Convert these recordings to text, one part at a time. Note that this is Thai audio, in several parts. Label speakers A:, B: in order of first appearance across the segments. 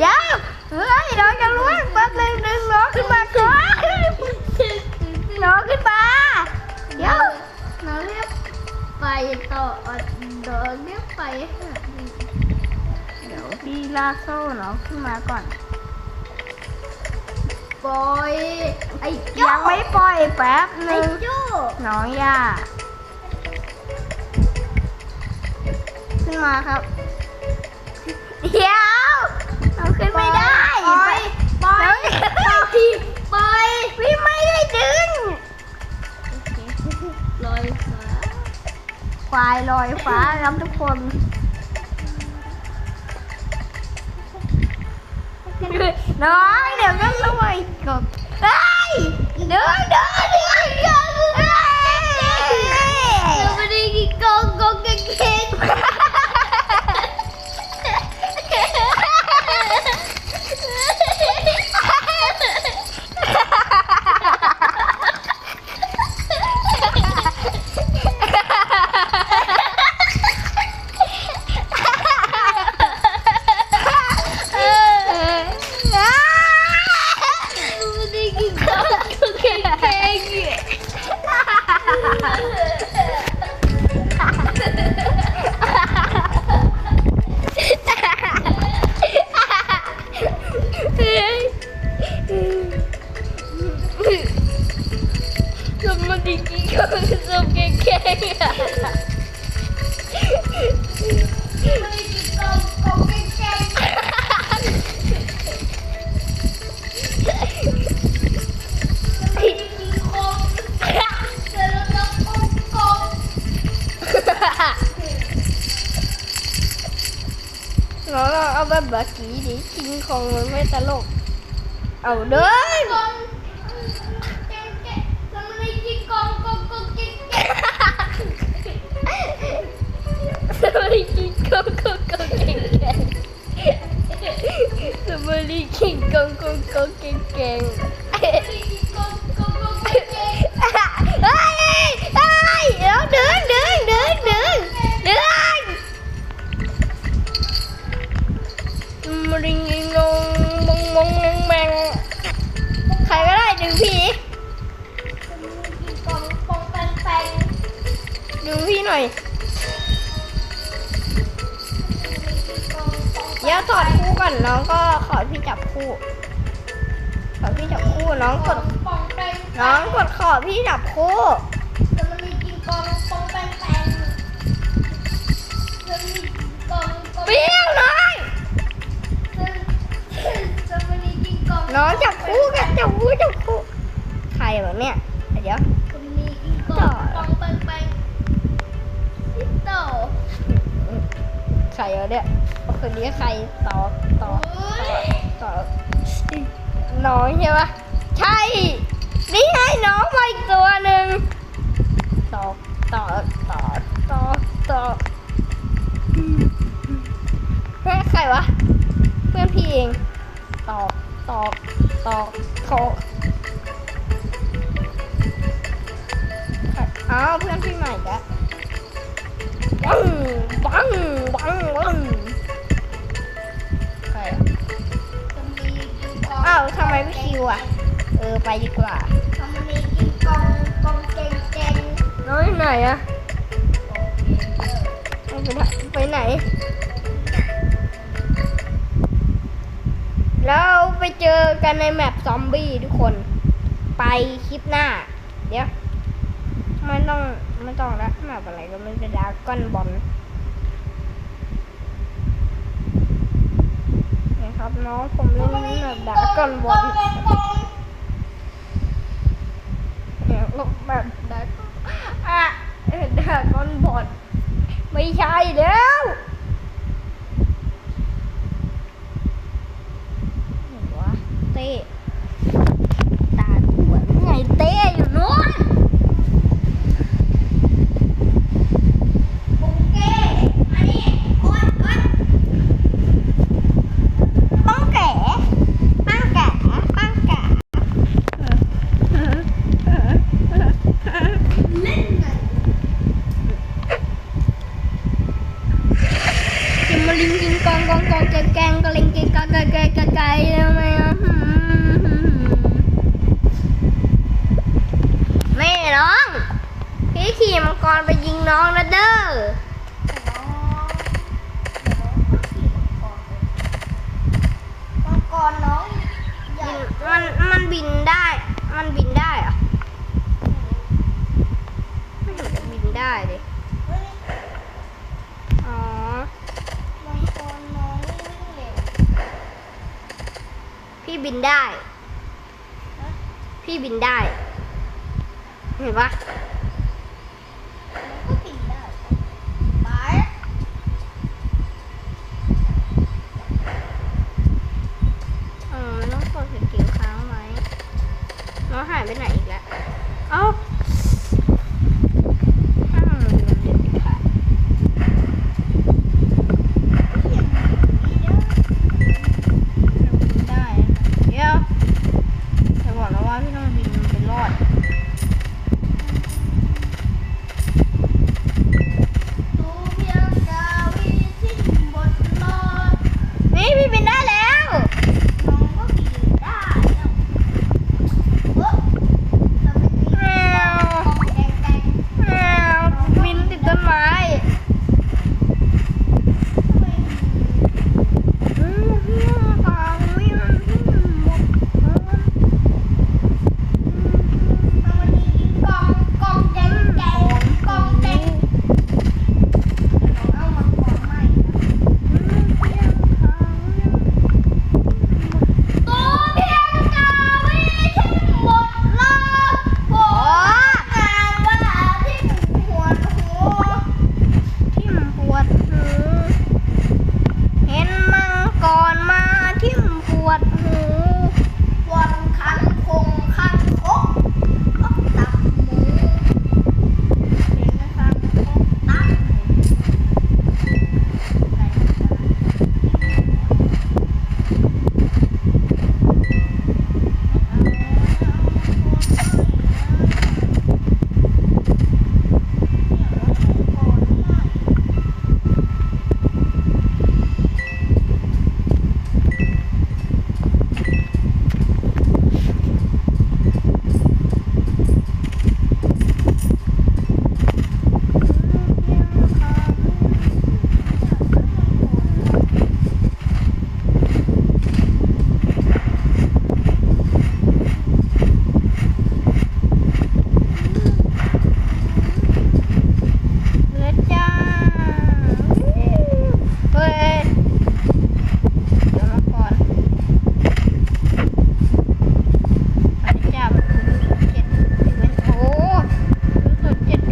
A: เดี๋ยวเฮ้ยน้องจะล่วงแป๊บนึงดึงน้องขึ้นมาก่อนน้องขึ้นมาเดี๋ยว
B: น้องเรียกไปต่อน้องเรียกไปหา
A: เดี๋ยวพี่ลากโซ่น้องขึ้นมาก่อน
B: ปล่อยไอ้โจ้
A: ยังไม่ปล่อยแป๊บนึ
B: ไอ้
A: ง
B: โจ้
A: น้องย่าขึ้นมาครับเดี๋ยวน้อง ขึ้นไม่ได้
B: ปล่อยปล่อยปล่อยปล่อย
A: พี่ไม่ได้ดึง
B: ลอยฟ้า
A: ควายลอยฟ้าครับทุกคนน้องเดี๋ยวก็ลอยกบเฮ้ยเดินเดินเดินเดินเฮ้ย
B: เราไม่ได้กินกองกองเก่งเรา
A: บบเมื่อกี้ดิกินของมันไม่ตลก เอาเดินสวัสดีคิงคองกองกองเก่งเก่งสวัสดีคิงคองกองกองเก่งเก่ง หน่อยเดี๋ยวถอดคู่ก่อนน้องก็ขอพี่จับคู่ ขอพี่จับคู่น้องกดน้องกดขอพี่จับคู่ คนนี้ใครต่อต่อต่อน้องใช่ปะใช่ นี่ไงน้องมาอีกตัวหนึ่งต่อต่อต่อต่อต่อเฮ้ยใครวะ เพื่อนพี่เองต่อต่อต่อต่ออ้าวเพื่อนพี่ใหม่กะบังบังบังบัง อ้าวทำไมไม่คิวอะ เออไปดีกว่าน้องอยู่ไหนอะน้องไปไหนไปไหน แล้วไปเจอกันในแมปซอมบี้ทุกคน ไปคลิปหน้า เดี๋ยวไม่ต้องไม่ต้องละแมปอะไรก็ไม่จะดาก้อนบอล ครับน้องผมเล่นแบบดาก้อนบอลเนี่ยแบบดาอะดาก้อนบอลไม่ใช่แล้ว มังกรไปยิงน้องนะเด้อ
B: มังกรน้อง
A: มันมันบินได้ มันบินได้เหรอไม่เห็นะบินได้เลยอ๋อ
B: มังกรน้องวิ่เร็
A: พี่บินได้ พี่บินได้ เห็นปะ
B: ไป
A: ไหนอีกแล้ว เอ้า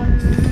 A: Thank you.